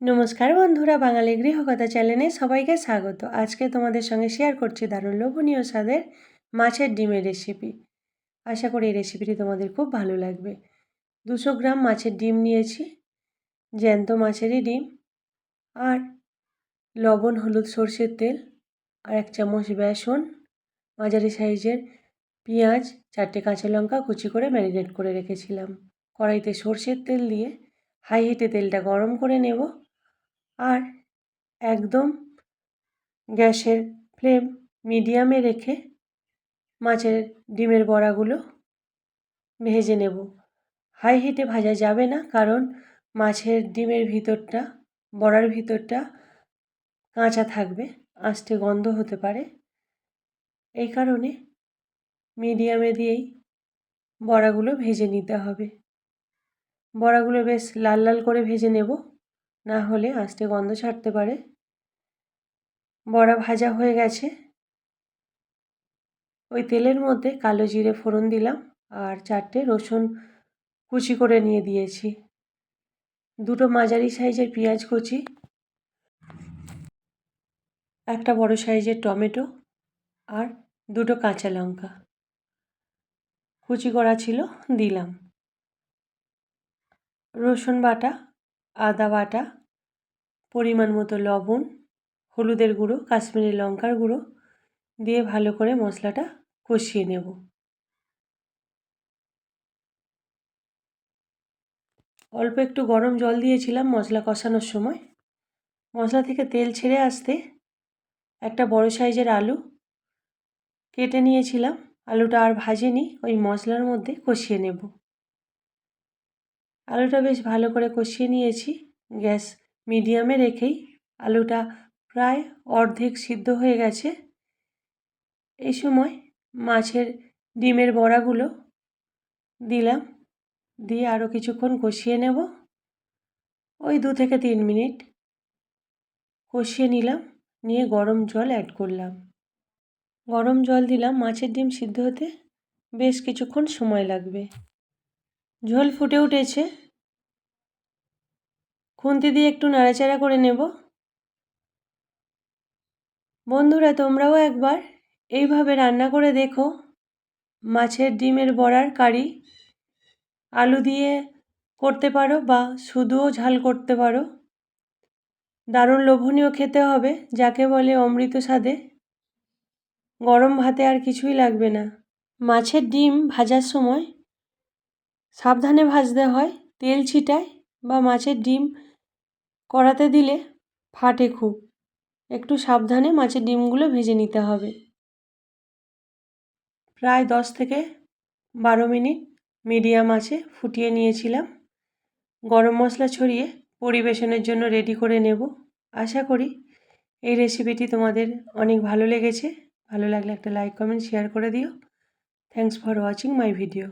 নমস্কার বন্ধুরা বাঙালি গৃহকথা চ্যানেলে সবাইকে স্বাগত। আজকে তোমাদের সঙ্গে শেয়ার করছি দারুণ লোভনীয় স্বাদের মাছের ডিমের রেসিপি আশা করি এই রেসিপিটি তোমাদের খুব ভালো লাগবে। দুশো গ্রাম মাছের ডিম নিয়েছি, জ্যান্ত মাছেরই ডিম আর লবণ, হলুদ, সর্ষের তেল আর এক চামচ বেসন, মাঝারি সাইজের পেঁয়াজ, চারটে কাঁচা লঙ্কা কুচি করে ম্যারিনেট করে রেখেছিলাম। কড়াইতে সর্ষের তেল দিয়ে হাই হিটে তেলটা গরম করে নেব। আর একদম গ্যাসের ফ্লেম মিডিয়ামে রেখে মাছের ডিমের বড়াগুলো ভেজে নেব। হাই হিটে ভাজা যাবে না কারণ মাছের ডিমের ভিতরটা, বড়ার ভিতরটা কাঁচা থাকবে, আঁচটে গন্ধ হতে পারে। এই কারণে মিডিয়ামে দিয়েই বড়াগুলো ভেজে নিতে হবে। বড়াগুলো বেশ লাল লাল করে ভেজে নেব। না হলে আঁচটে গন্ধ ছাড়তে পারে। বড়া ভাজা হয়ে গেছে। ওই তেলের মধ্যে কালো জিরে ফোড়ন দিলাম আর চারটে রসুন কুচি করে নিয়ে দিয়েছি। দুটো মাঝারি সাইজের পেঁয়াজ কুচি, একটা বড় সাইজের টমেটো আর দুটো কাঁচা লঙ্কা। কুচি করা ছিল, দিলাম। রসুন বাটা আদা বাটা, পরিমাণ মতো লবণ, হলুদের গুঁড়ো, কাশ্মীরি লঙ্কার গুঁড়ো দিয়ে ভালো করে মশলাটা কষিয়ে নেব। অল্প একটু গরম জল দিয়েছিলাম মশলা কষানোর সময়। মশলা থেকে তেল ছেড়ে আসতে একটা বড় সাইজের আলু কেটে নিয়েছিলাম। আলুটা আর ভাজিনি, ওই মশলার মধ্যে কষিয়ে নেব। আলুটা বেশ ভালো করে কষিয়ে নিয়েছি। গ্যাস মিডিয়ামে রেখেই আলুটা প্রায় অর্ধেক সিদ্ধ হয়ে গেছে। এই সময় মাছের ডিমের বড়াগুলো দিলাম। দিয়ে আরও কিছুক্ষণ কষিয়ে নেব। ওই দু থেকে তিন মিনিট কষিয়ে নিলাম। নিয়ে গরম জল অ্যাড করলাম। গরম জল দিলাম মাছের ডিম সিদ্ধ হতে বেশ কিছুক্ষণ সময় লাগবে। ঝোল ফুটে উঠেছে। খুন্তি দিয়ে একটু নাড়াচাড়া করে নেব। বন্ধুরা, তোমরাও একবার এইভাবে রান্না করে দেখো। মাছের ডিমের বড়ার কারি, আলু দিয়ে করতে পারো বা শুধুও ঝাল করতে পারো। দারুণ লোভনীয় খেতে হবে, যাকে বলে অমৃত স্বাদে। গরম ভাতে আর কিছুই লাগবে না। মাছের ডিম ভাজার সময় সাবধানে ভাজতে হয়, তেল ছিটায় বা মাছের ডিম কড়াতে দিলে ফাটে খুব। একটু সাবধানে মাছের ডিমগুলো ভেজে নিতে হবে। প্রায় দশ থেকে বারো মিনিট মিডিয়াম আছে ফুটিয়ে নিয়েছিলাম। গরম মশলা ছড়িয়ে পরিবেশনের জন্য রেডি করে নেব। আশা করি এই রেসিপিটি তোমাদের অনেক ভালো লেগেছে। ভালো লাগলে একটা লাইক কমেন্ট শেয়ার করে দিও। Thanks for watching my video